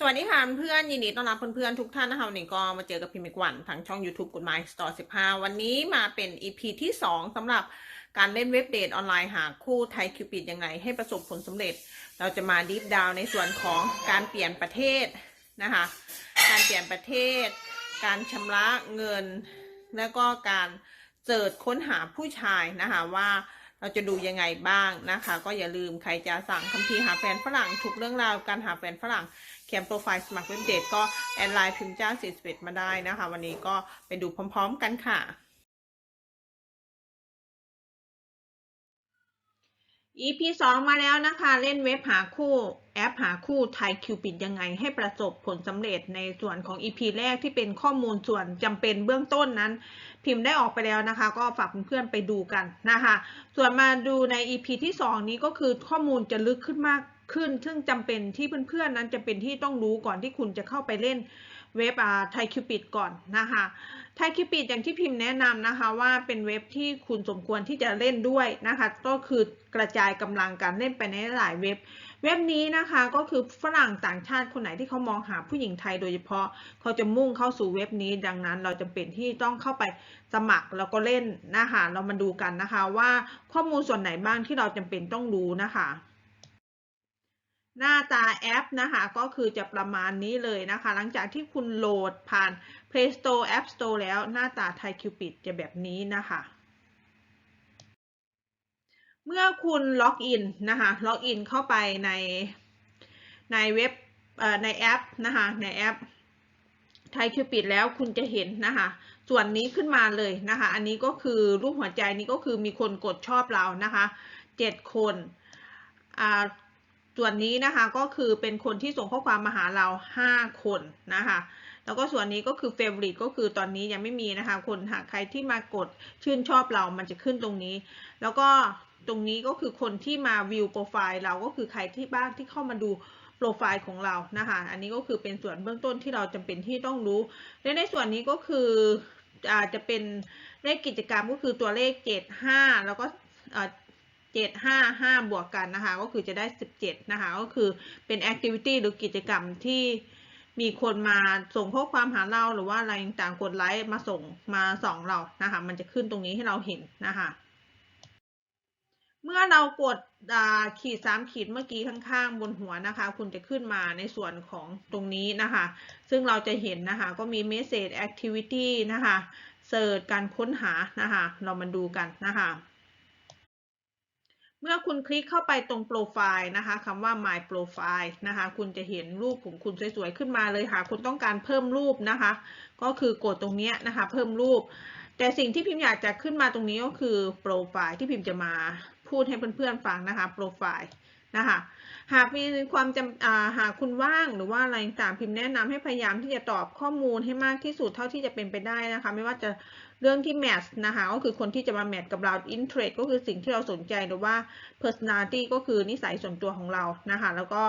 สวัสดีค่ะเพื่อนยินดีต้อนรับเพื่อนๆทุกท่านนะคะวันนี้ก็มาเจอกับพิมพ์อีกวันทางช่อง YouTube กฎหมายสตอร์15วันนี้มาเป็น EP ที่ 2สำหรับการเล่นเว็บเดทออนไลน์หาคู่ไทยคิวปิดยังไงให้ประสบผลสำเร็จ เราจะมาดีฟดาวในส่วนของการเปลี่ยนประเทศนะคะการเปลี่ยนประเทศ การชำระเงิน แล้วก็การเจิดค้นหาผู้ชายนะคะว่า เราจะดูยังไงบ้างนะคะ ก็อย่าลืมใครจะสั่งคัมภีร์หาแฟนฝรั่งทุกเรื่องราวการหาแฟนฝรั่งเขียนโปรไฟล์สมัครเว็บเดทก็แอดไลน์พิมพ์จ้าสิบเอ็ดมาได้นะคะ วันนี้ก็ไปดูพร้อม ๆ กันค่ะ EP สองมาแล้วนะคะ เล่นเว็บหาคู่แอปหาคู่ไทยคิวปิดยังไงให้ประสบผลสำเร็จในส่วนของ EP แรกที่เป็นข้อมูลส่วนจำเป็นเบื้องต้นนั้น พิมพ์ได้ออกไปแล้วนะคะ ก็ฝากเพื่อนๆไปดูกันนะคะ ส่วนมาดูใน EP ที่ 2 นี้ก็คือข้อมูลจะลึกขึ้นมากขึ้น ซึ่งจำเป็นที่เพื่อนๆนั้นจะเป็นที่ต้องรู้ก่อนที่คุณจะเข้าไปเล่น เว็บอ่าไทยคิวปิดก่อนนะคะไทยคิวปิดอย่างที่พิมพ์แนะนำนะคะว่าเป็นเว็บที่คุณสมควรที่จะเล่นด้วยนะคะก็คือกระจายกำลังการเล่นไปในหลายเว็บ เว็บนี้นะคะก็คือฝรั่งต่างชาติคนไหนที่เขามองหาผู้หญิงไทยโดยเฉพาะเขาจะมุ่งเข้าสู่เว็บนี้ ดังนั้นเราจำเป็นที่ต้องเข้าไปสมัครแล้วก็เล่นนะคะเรามาดูกันนะคะว่าข้อมูลส่วนไหนบ้างที่เราจำเป็นต้องรู้นะคะ หน้าตาแอปนะคะก็คือจะประมาณนี้เลยนะคะ หลังจากที่คุณโหลดผ่าน Play Store App Store แล้วหน้าตาไทยคิวปิดจะแบบนี้นะคะ เมื่อคุณล็อกอินนะคะล็อกอินเข้าไปในในเว็บในแอปนะคะในแอปไทยคิวปิดแล้วคุณจะเห็นนะคะส่วนนี้ขึ้นมาเลยนะคะ อันนี้ก็คือรูปหัวใจนี้ก็คือมีคนกดชอบเรานะคะเจ็ดคนอ่า ส่วนนี้นะคะก็คือเป็นคนที่ส่งข้อความมาหาเรา 5 คนนะคะแล้วก็ส่วนนี้ก็คือ favorite ก็คือตอนนี้ยังไม่มีนะคะคนหากใครที่มากดชื่นชอบเรามันจะขึ้นตรงนี้ แล้วก็ตรงนี้ก็คือคนที่มาวิวโปรไฟล์เราก็คือใครที่บ้านที่เข้ามาดูโปรไฟล์ของเรานะคะอันนี้ก็คือเป็นส่วนเบื้องต้นที่เราจำเป็นที่ต้องรู้และในส่วนนี้ก็คืออาจจะเป็นเลขกิจกรรมก็คือตัวเลข 7 5 แล้วก็ เจ็ดห้าห้าบวกกันนะคะ ก็คือจะได้สิบเจ็ดนะคะ ก็คือเป็นแอคทิวิตี้หรือกิจกรรมที่มีคนมาส่งข้อความหาเราหรือว่าอะไรต่างกดไลค์มาส่งมาส่องเรานะคะ มันจะขึ้นตรงนี้ให้เราเห็นนะคะ เมื่อเรากดขีดสามขีดเมื่อกี้ข้างๆ บนหัวนะคะ คุณจะขึ้นมาในส่วนของตรงนี้นะคะ ซึ่งเราจะเห็นนะคะ ก็มี message activity นะคะเสิร์ชการค้นหานะคะ เรามาดูกันนะคะ เมื่อคุณคลิกเข้าไปตรงโปรไฟล์นะคะคำว่า my profile นะคะ คุณจะเห็นรูปของคุณสวยๆขึ้นมาเลยค่ะ คุณต้องการเพิ่มรูปนะคะ ก็คือกดตรงนี้นะคะ เพิ่มรูป แต่สิ่งที่พิมพ์อยากจะขึ้นมาตรงนี้ก็คือโปรไฟล์ที่พิมพ์จะมาพูดให้เพื่อนๆฟังนะคะโปรไฟล์นะคะหากมีความจำหากคุณว่างหรือว่าอะไรต่างพิมพ์แนะนำให้พยายามที่จะตอบข้อมูลให้มากที่สุดเท่าที่จะเป็นไปได้นะคะ ไม่ว่าจะ เรื่องที่แมทนะคะก็คือคนที่จะมาแมทกับเรา interest ก็คือสิ่งที่เราสนใจหรือว่า personality ก็คือนิสัยส่วนตัวของเรานะคะแล้วก็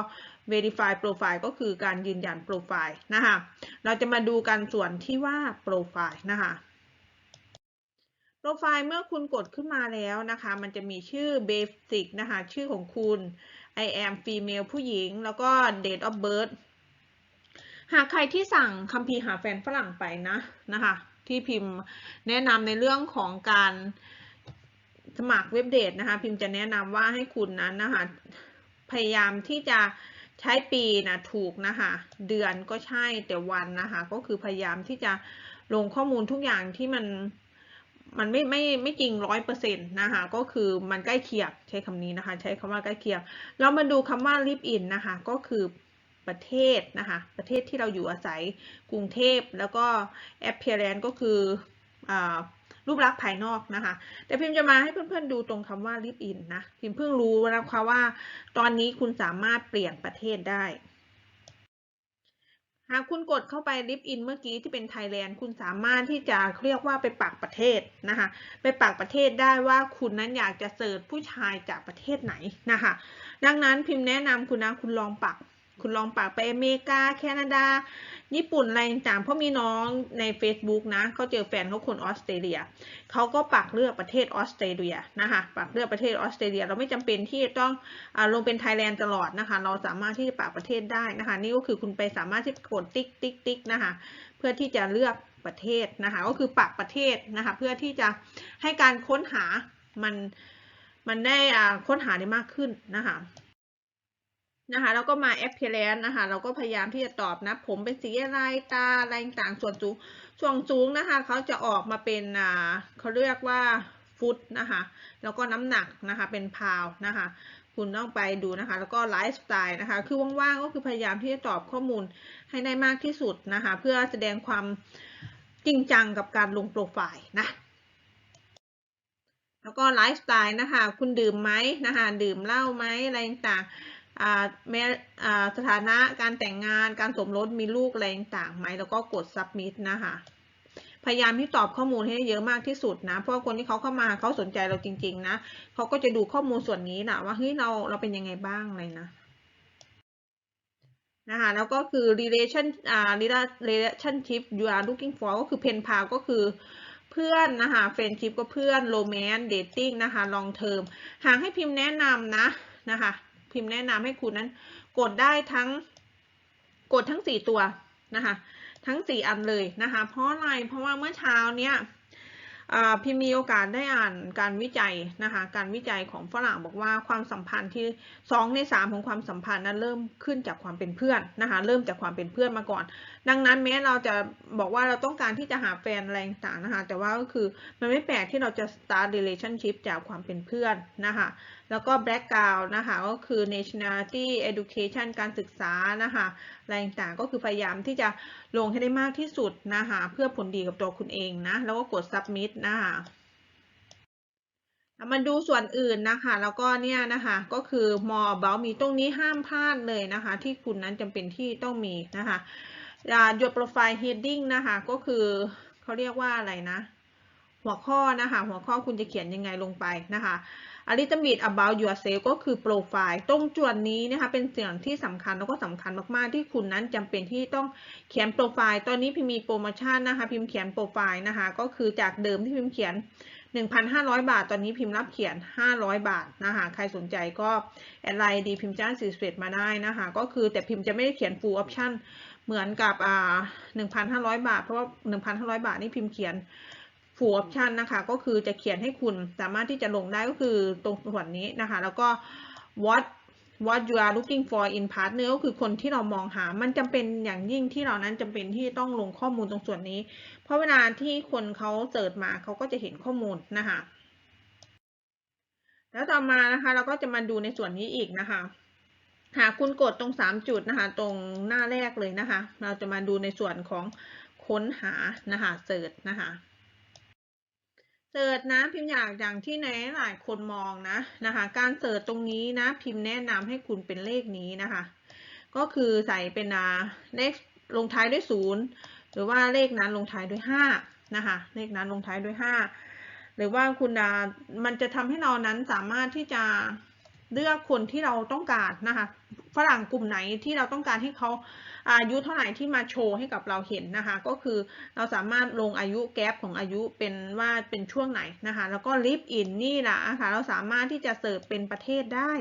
verify profile ก็คือการยืนยันโปรไฟล์นะคะเราจะมาดูกันส่วนที่ว่าโปรไฟล์นะคะโปรไฟล์เมื่อคุณกดขึ้นมาแล้วนะคะ มันจะมีชื่อ basic นะคะ ชื่อของคุณ I am female ผู้หญิง แล้วก็ date of birth หากใครที่สั่งคัมภีร์หาแฟนฝรั่งไปนะนะคะ ที่พิมพ์แนะนำในเรื่องของการสมัครเว็บเดทนะคะ พิมพ์จะแนะนำว่าให้คุณนั้นนะคะพยายามที่จะใช้ปีนะถูกนะคะเดือนก็ใช่แต่วันนะคะก็คือพยายามที่จะลงข้อมูลทุกอย่างที่มันมันไม่ไม่ไม่จริงร้อยเปอร์เซ็นต์นะคะก็คือมันใกล้เคียงใช้คำนี้นะคะ ใช้คำว่าใกล้เคียงเรามาดูคำว่า live in นะคะก็คือ ประเทศนะคะ ประเทศที่เราอยู่อาศัยกรุงเทพแล้วก็ appearance ก็คืออรูปลักษณ์ภายนอกนะคะ แต่พิมพ์จะมาให้เพื่อนๆดูตรงคำว่า live in นะ พิมพ์เพิ่งรู้นะคะว่า ตอนนี้คุณสามารถเปลี่ยนประเทศได้ หากคุณกดเข้าไป live in เมื่อกี้ที่เป็นไทยแลนด์คุณสามารถที่จะเรียกว่าไปปักประเทศนะคะ ไปปักประเทศได้ว่าคุณนั้นอยากจะเสิร์ชผู้ชายจากประเทศไหนนะคะ ดังนั้นพิมพ์แนะนำคุณนะคุณลองปัก คุณลองปักไปอเมริกา แคนาดา ญี่ปุ่นอะไรต่างๆเพราะมีน้องใน Facebook นะเขาเจอแฟนเขาคนออสเตรเลียเขาก็ปักเลือกประเทศออสเตรเลียนะคะปักเลือกประเทศออสเตรเลีย เราไม่จำเป็นที่จะต้องอลงเป็นไทยแลนด์ตลอดนะคะ เราสามารถที่จะปักประเทศได้นะคะ นี่ก็คือคุณไปสามารถที่กดติ๊กติ๊กติ๊กนะคะ เพื่อที่จะเลือกประเทศนะคะ ก็คือปักประเทศนะคะ เพื่อที่จะให้การค้นหามันมันได้ค้นหาได้มากขึ้นนะคะ นะคะแล้วก็มา appearance นะคะเราก็พยายามที่จะตอบนะ ผมเป็นสีอะไรตาอะไรต่างส่วนสูงส่วนสูงนะคะเขาจะออกมาเป็นอ่าเขาเรียกว่าฟุตนะคะแล้วก็น้ำหนักนะคะเป็นพาวนะคะคุณต้องไปดูนะคะ แล้วก็ไลฟ์สไตล์นะคะคือว่างๆก็คือพยายามที่จะตอบข้อมูลให้ได้มากที่สุดนะคะเพื่อแสดงความจริงจังกับการลงโปรไฟล์นะแล้วก็ไลฟ์สไตล์นะคะ คุณดื่มไหมนะคะ ดื่มเหล้าไหมอะไรต่าง แม้สถานะการแต่งงานการสมรสมีลูกอะไรต่างไหมแล้วก็กด submit นะคะพยายามที่ตอบข้อมูลให้เยอะมากที่สุดนะ เพราะคนที่เขาเข้ามาเขาสนใจเราจริง ๆ นะเขาก็จะดูข้อมูลส่วนนี้นะว่าเฮ้ยเราเราเป็นยังไงบ้างอะไรนะนะคะแล้วก็คือ relation อ่า relationship you are looking for ก็คือ pen pal ก็คือเพื่อนนะคะ friendship ก็เพื่อน romance dating นะคะ long term หากให้พิมพ์แนะนำนะนะคะ พิมพ์แนะนำให้คุณนั้น กดได้ทั้งกดทั้งสี่ตัวนะคะ ทั้งสี่อันเลยนะคะ เพราะอะไร เพราะว่าเมื่อเช้าเนี้ย พิมมีโอกาสได้อ่านการวิจัยนะคะการวิจัยของฝรั่งบอกว่าความสัมพันธ์ที่สองในสามของความสัมพันธ์นั้นเริ่มขึ้นจากความเป็นเพื่อนนะคะเริ่มจากความเป็นเพื่อนมาก่อน ดังนั้นแม้เราจะบอกว่าเราต้องการที่จะหาแฟนแรงต่างนะคะแต่ว่าก็คือมันไม่แปลกที่เราจะ start relationship จากความเป็นเพื่อนนะคะแล้วก็ background นะคะก็คือ nationality education การศึกษานะคะอะไรต่างก็คือพยายามที่จะลงให้ได้มากที่สุดนะคะเพื่อผลดีกับตัวคุณเองนะแล้วก็กด submit นะคะมาดูส่วนอื่นนะคะ แล้วก็เนี่ยนะคะก็คือ more about มีตรงนี้ห้ามพลาดเลยนะคะ ที่คุณนั้นจำเป็นที่ต้องมีนะคะ your profile heading นะคะก็คือเขาเรียกว่าอะไรนะ หัวข้อนะคะ หัวข้อคุณจะเขียนยังไงลงไปนะคะ a little bit about yourself ก็คือโปรไฟล์ตรงจุดนี้นะคะเป็นสิ่งที่สำคัญแล้วก็สำคัญมากๆ ที่คุณนั้นจำเป็นที่ต้องเขียนโปรไฟล์ตอนนี้พิมพ์มีโปรโมชั่นนะคะ พิมพ์เขียนโปรไฟล์นะคะ ก็คือจากเดิมที่พิมพ์เขียน 1,500 บาท ตอนนี้พิมพ์รับเขียน 500 บาทนะคะใครสนใจก็แอดไลน์ดีพิมพ์จ้างสีสเวตมาได้นะคะ ก็คือแต่พิมพ์จะไม่ได้เขียน full option เหมือนกับอ่า1,500 บาท เพราะว่า 1,500 บาทนี่พิมพ์เขียน full option นะคะ ก็คือจะเขียนให้คุณสามารถที่จะลงได้ก็คือตรงส่วนนี้นะคะ แล้วก็ what what you are looking for in partner ก็คือคนที่เรามองหา มันจำเป็นอย่างยิ่งที่เรานั้นจำเป็นที่ต้องลงข้อมูลตรงส่วนนี้ เพราะเวลาที่คนเขาเสิร์ชมาเขาก็จะเห็นข้อมูลนะคะ แล้วต่อมานะคะ เราก็จะมาดูในส่วนนี้อีกนะคะ หากคุณกดตรง 3 จุดนะคะ ตรงหน้าแรกเลยนะคะ เราจะมาดูในส่วนของค้นหานะคะเสิร์ชนะคะ เสิร์ชนะพิมพ์อยากอย่างที่ไหนหลายคนมองนะนะคะ การเสิร์ชตรงนี้นะพิมพ์แนะนำให้คุณเป็นเลขนี้นะคะ ก็คือใส่เป็นเลขลงท้ายด้วยศูนย์หรือว่าเลขนั้นลงท้ายด้วยห้านะคะ เลขนั้นลงท้ายด้วยห้าหรือว่าคุณมันจะทำให้เรานั้นสามารถที่จะเลือกคนที่เราต้องการนะคะ ฝรั่งกลุ่มไหนที่เราต้องการให้เขา อายุเท่าไหร่ที่มาโชว์ให้กับเราเห็นนะคะ ก็คือเราสามารถลงอายุแกลบของอายุเป็นว่าเป็นช่วงไหนนะคะ แล้วก็ลิฟอินนี่ละนะคะเราสามารถที่จะเสิร์ฟเป็นประเทศได้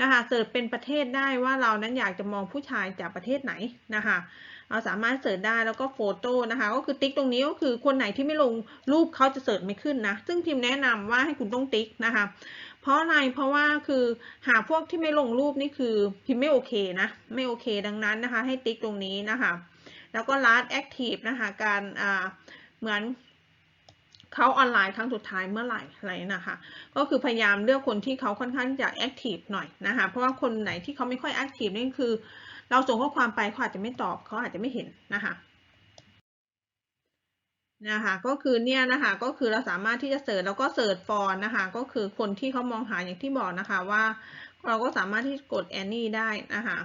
นะคะเสิร์ฟเป็นประเทศได้ว่าเรานั้นอยากจะมองผู้ชายจากประเทศไหนนะคะเราสามารถเสิร์ชได้แล้วก็โฟโต้นะคะก็คือติ๊กตรงนี้ก็คือคนไหนที่ไม่ลงรูปเขาจะเสิร์ชไม่ขึ้นนะซึ่งพิมพ์แนะนำว่าให้คุณต้องติ๊กนะคะ เพราะอะไรเพราะว่าคือหาพวกที่ไม่ลงรูปนี่คือพิมพ์ไม่โอเคนะ ไม่โอเคดังนั้นนะคะ ให้ติ๊กตรงนี้นะคะ แล้วก็ last active นะคะ การอ่าเหมือนเขาออนไลน์ครั้งสุดท้ายเมื่อไหร่อะไรนะคะ ก็คือพยายามเลือกคนที่เขาค่อนข้างจะแอคทีฟหน่อยนะคะ เพราะว่าคนไหนที่เขาไม่ค่อยแอคทีฟนี่คือ เราส่งข้อความไปเขาอาจจะไม่ตอบเขาอาจจะไม่เห็นนะคะ นะคะก็คือเนี่ยนะคะก็คือเราสามารถที่จะเสิร์ชแล้วก็เสิร์ชฟอนนะคะก็คือคนที่เขามองหาอย่างที่บอกนะคะว่าเราก็สามารถที่กดแอนนี่ได้นะคะ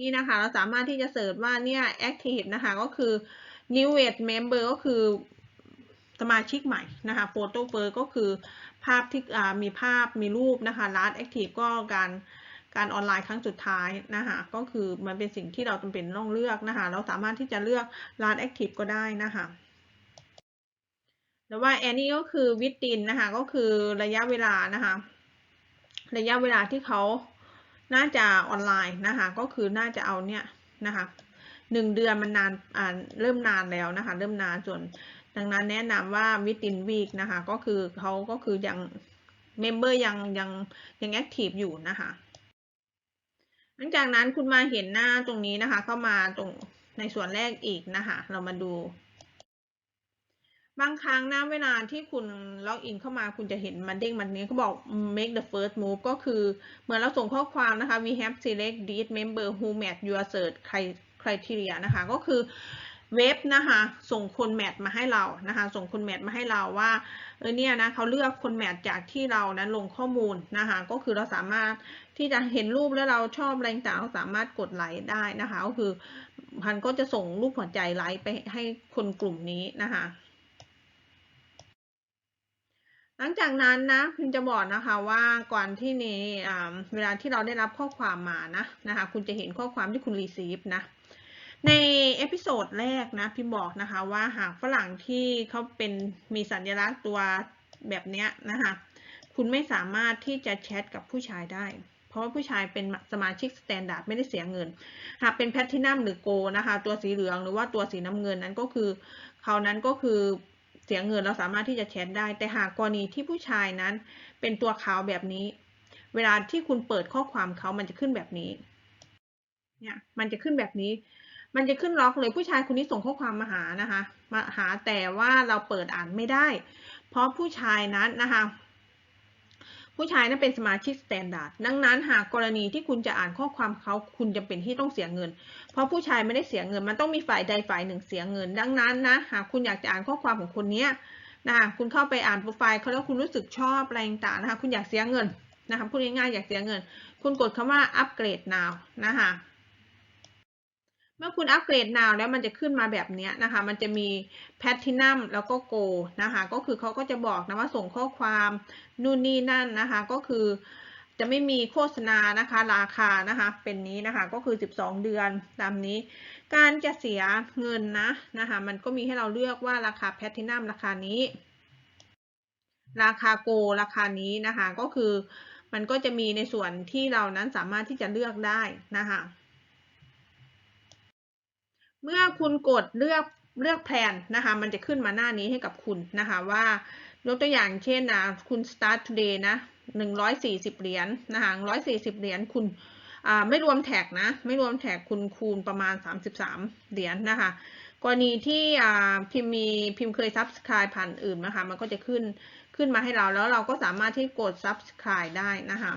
นี่นะคะเราสามารถที่จะเสิร์ชว่าเนี่ย active นะคะก็คือ new age member ก็คือสมาชิกใหม่นะคะ photo first ก็คือภาพที่มีภาพมีรูปนะคะ last active ก็การ การออนไลน์ครั้งสุดท้ายนะคะก็คือมันเป็นสิ่งที่เราจำเป็นต้องเลือกนะคะเราสามารถที่จะเลือกร้าน Active ก็ได้นะคะแต่ว่าแอนนี่ก็คือวิตินนะคะก็คือระยะเวลานะคะระยะเวลาที่เขาน่าจะออนไลน์นะคะก็คือน่าจะเอาเนี่ยนะคะหนึ่งเดือนมันนานอ่าเริ่มนานแล้วนะคะเริ่มนานส่วนดังนั้นแนะนำว่าวิตินวีคนะคะก็คือเขาก็คือยังเมมเบอร์ยังยังยังแอคทีฟอยู่นะคะ หลังจากนั้นคุณมาเห็นหน้าตรงนี้นะคะ เข้ามาตรงในส่วนแรกอีกนะคะ เรามาดู บางครั้งนะเวลาที่คุณล็อกอินเข้ามาคุณจะเห็นมันเด้งมันนี้เขาบอก make the first move ก็คือเหมือนเราส่งข้อความนะคะ we have select this member who match your search criteria นะคะ ก็คือเว็บนะคะส่งคนแมทมาให้เรานะคะ ส่งคนแมทมาให้เราว่าเออเนี่ยนะเขาเลือกคนแมทจากที่เรานั้นลงข้อมูลนะคะ ก็คือเราสามารถ ที่จะเห็นรูปแล้วเราชอบอะไรต่างเราสามารถกดไลค์ได้นะคะก็คือพันก็จะส่งรูปหัวใจไลค์ไปให้คนกลุ่มนี้นะคะหลังจากนั้นนะพิมจะบอกนะคะว่าก่อนที่นี้เวลาที่เราได้รับข้อความมานะนะคะคุณจะเห็นข้อความที่คุณ receive นะในเอพิโซดแรกนะพิมบอกนะคะว่าหากฝรั่งที่เขาเป็นมีสัญลักษณ์ตัวแบบนี้นะคะคุณไม่สามารถที่จะแชทกับผู้ชายได้ เพราะว่าผู้ชายเป็นสมาชิกสแตนดาร์ดไม่ได้เสียเงิน หากเป็นแพททินัมหรือโกนะคะ ตัวสีเหลืองหรือว่าตัวสีน้ำเงินนั้นก็คือเขานั้นก็คือเสียเงินเราสามารถที่จะแชทได้ แต่หากกรณีที่ผู้ชายนั้นเป็นตัวขาวแบบนี้ เวลาที่คุณเปิดข้อความเขามันจะขึ้นแบบนี้เนี่ยมันจะขึ้นแบบนี้ มันจะขึ้นล็อกเลยผู้ชายคนนี้ส่งข้อความมาหานะคะ มาหาแต่ว่าเราเปิดอ่านไม่ได้ เพราะผู้ชายนั้นนะคะ ผู้ชายนั้นเป็นสมาชิกสแตนดาร์ดดังนั้นหากกรณีที่คุณจะอ่านข้อความเขาคุณจะเป็นที่ต้องเสียเงิน เพราะผู้ชายไม่ได้เสียเงิน มันต้องมีฝ่ายใดฝ่ายหนึ่งเสียเงิน ดังนั้นนะหากคุณอยากจะอ่านข้อความของคนนี้นะคะคุณเข้าไปอ่านโปรไฟล์เขาแล้วคุณรู้สึกชอบอะไรต่างๆนะคะคุณอยากเสียเงินนะคะพูดง่ายๆอยากเสียเงิน คุณกดคำว่าอัปเกรด now นะคะ เมื่อคุณอัปเกรด now แล้วมันจะขึ้นมาแบบนี้นะคะ มันจะมี Platinum แล้วก็ Go นะคะ ก็คือเขาก็จะบอกนะว่าส่งข้อความนู่นนี่นั่นนะคะ ก็คือจะไม่มีโฆษณานะคะ ราคานะคะ เป็นนี้นะคะก็คือ 12 เดือนตามนี้ การจะเสียเงินนะนะคะ มันก็มีให้เราเลือกว่าราคา Platinum ราคานี้ ราคา Go ราคานี้นะคะ ก็คือมันก็จะมีในส่วนที่เรานั้นสามารถที่จะเลือกได้นะคะ เมื่อคุณกดเลือกเลือกแพลนนะคะ มันจะขึ้นมาหน้านี้ให้กับคุณนะคะว่ายกตัวอย่างเช่นนะคุณ start today นะ140 เหรียญนะคะ140 เหรียญคุณไม่รวมแท็กนะไม่รวมแท็กคุณคูณประมาณ 33 เหรียญนนะคะกรณีที่พิมพ์มีพิมพ์เคย subscribe ผ่านอื่นนะคะมันก็จะขึ้นขึ้นมาให้เราแล้วเราก็สามารถที่กด subscribe ได้นะคะ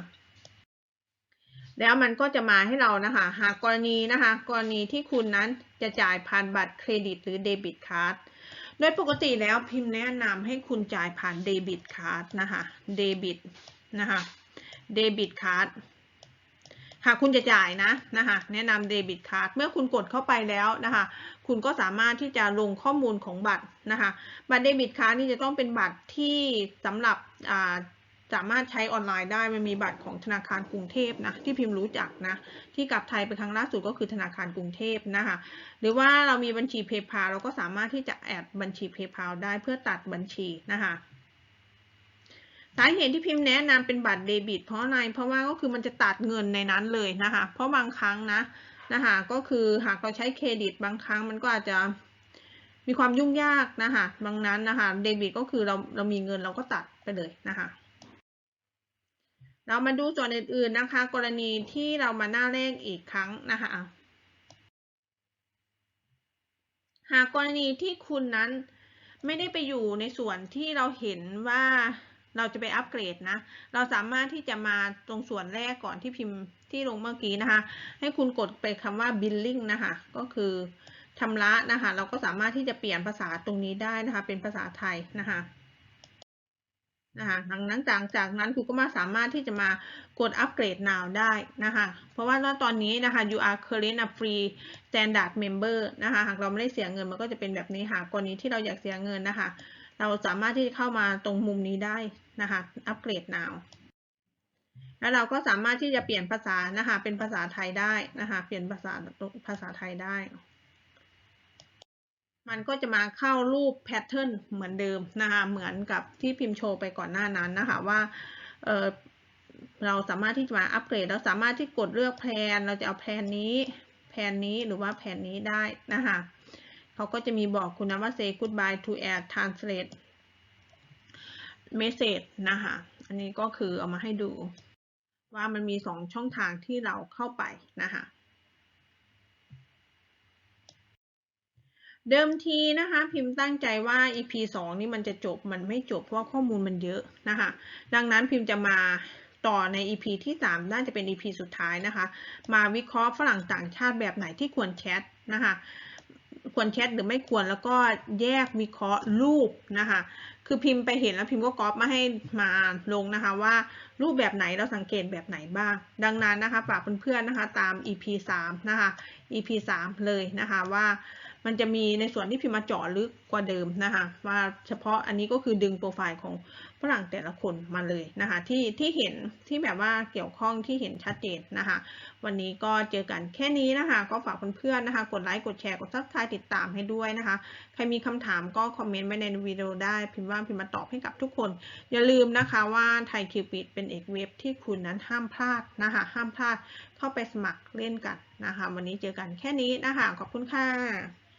แล้วมันก็จะมาให้เรานะคะ หากกรณีนะคะ กรณีที่คุณนั้นจะจ่ายผ่านบัตรเครดิตหรือเดบิตการ์ดโดยปกติแล้วพิมพ์แนะนำให้คุณจ่ายผ่านเดบิตการ์ดนะคะเดบิตนะคะเดบิตการ์ดหากคุณจะจ่ายนะนะคะแนะนำเดบิตการ์ดเมื่อคุณกดเข้าไปแล้วนะคะ คุณก็สามารถที่จะลงข้อมูลของบัตรนะคะ บัตรเดบิตการ์ดนี่จะต้องเป็นบัตรที่สำหรับ สามารถใช้ออนไลน์ได้มันมีบัตรของธนาคารกรุงเทพนะที่พิมพ์รู้จักนะที่กลับไทยไปครั้งล่าสุดก็คือธนาคารกรุงเทพนะคะหรือว่าเรามีบัญชีเพย์พาเราก็สามารถที่จะแอดบัญชีเพย์พาได้เพื่อตัดบัญชีนะคะสาเหตุที่พิมพ์แนะนำเป็นบัตรเดบิต เพราะอะไรเพราะว่าก็คือมันจะตัดเงินในนั้นเลยนะคะเพราะบางครั้งนะนะคะก็คือหากเราใช้เครดิตบางครั้งมันก็อาจจะมีความยุ่งยากนะคะบางนั้นนะคะเดบิตก็คือเราเรามีเงินเราก็ตัดไปเลยนะคะ เรามาดูส่วนอื่นๆนะคะ กรณีที่เรามาหน้าเลขอีกครั้งนะคะ หากกรณีที่คุณนั้นไม่ได้ไปอยู่ในส่วนที่เราเห็นว่าเราจะไปอัปเกรดนะ เราสามารถที่จะมาตรงส่วนแรกก่อนที่พิมพ์ที่ลงเมื่อกี้นะคะ ให้คุณกดไปคำว่า billing นะคะ ก็คือชำระนะคะ เราก็สามารถที่จะเปลี่ยนภาษาตรงนี้ได้นะคะ เป็นภาษาไทยนะคะ นะคะดังนั้นจากจากนั้นคุณก็มาสามารถที่จะมากดอัปเกรด now ได้นะคะ เพราะว่าตอนนี้นะคะ you are current a free standard member นะคะ หากเราไม่ได้เสียเงินมันก็จะเป็นแบบนี้หากกรณีที่เราอยากเสียเงินนะคะ เราสามารถที่จะเข้ามาตรงมุมนี้ได้นะคะอัปเกรด now แล้วเราก็สามารถที่จะเปลี่ยนภาษานะคะ เป็นภาษาไทยได้นะคะ เปลี่ยนภาษาภาษาไทยได้ มันก็จะมาเข้ารูปแพทเทิร์นเหมือนเดิมนะคะเหมือนกับที่พิมพ์โชว์ไปก่อนหน้านั้นนะคะว่าเเราสามารถที่จะมาอัปเกรดเราสามารถที่กดเลือกแพลนเราจะเอาแพลนนี้แพลนนี้หรือว่าแพลนนี้ได้นะคะเขาก็จะมีบอกคุณนะว่า say goodbye to add translate message นะคะอันนี้ก็คือเอามาให้ดูว่ามันมีสองช่องทางที่เราเข้าไปนะคะ เดิมทีนะคะ พิมพ์ตั้งใจว่า EP 2 นี่มันจะจบมันไม่จบเพราะข้อมูลมันเยอะนะคะ ดังนั้นพิมพ์จะมาต่อใน EP ที่ 3 น่าจะเป็น EP สุดท้ายนะคะ มาวิเคราะห์ฝรั่งต่างชาติแบบไหนที่ควรแชทนะคะควรแชทหรือไม่ควรแล้วก็แยกวิเคราะห์รูปนะคะ คือพิมพ์ไปเห็นแล้วพิมพ์ก็ก๊อปมาให้มาลงนะคะว่ารูปแบบไหนเราสังเกตแบบไหนบ้าง ดังนั้นนะคะฝากเพื่อนๆนะคะตาม EP 3 นะคะ EP 3 เลยนะคะว่า มันจะมีในส่วนที่พิมพ์มาเจาะลึกกว่าเดิมนะคะว่าเฉพาะอันนี้ก็คือดึงโปรไฟล์ของฝรั่งแต่ละคนมาเลยนะคะที่ที่เห็นที่แบบว่าเกี่ยวข้องที่เห็นชัดเจนนะคะวันนี้ก็เจอกันแค่นี้นะคะก็ฝากเพื่อนๆนะคะ กดไลค์กดแชร์กดซับสไครต์ติดตามให้ด้วยนะคะ ใครมีคำถามก็คอมเมนต์ไว้ในวิดีโอได้พิมพ์ว่าพิมพ์มาตอบให้กับทุกคน อย่าลืมนะคะว่าไทยคิวปิดเป็นเอกเว็บที่คุณนั้นห้ามพลาดนะคะห้ามพลาดเข้าไปสมัครเล่นกันนะคะ วันนี้เจอกันแค่นี้นะคะขอบคุณค่ะ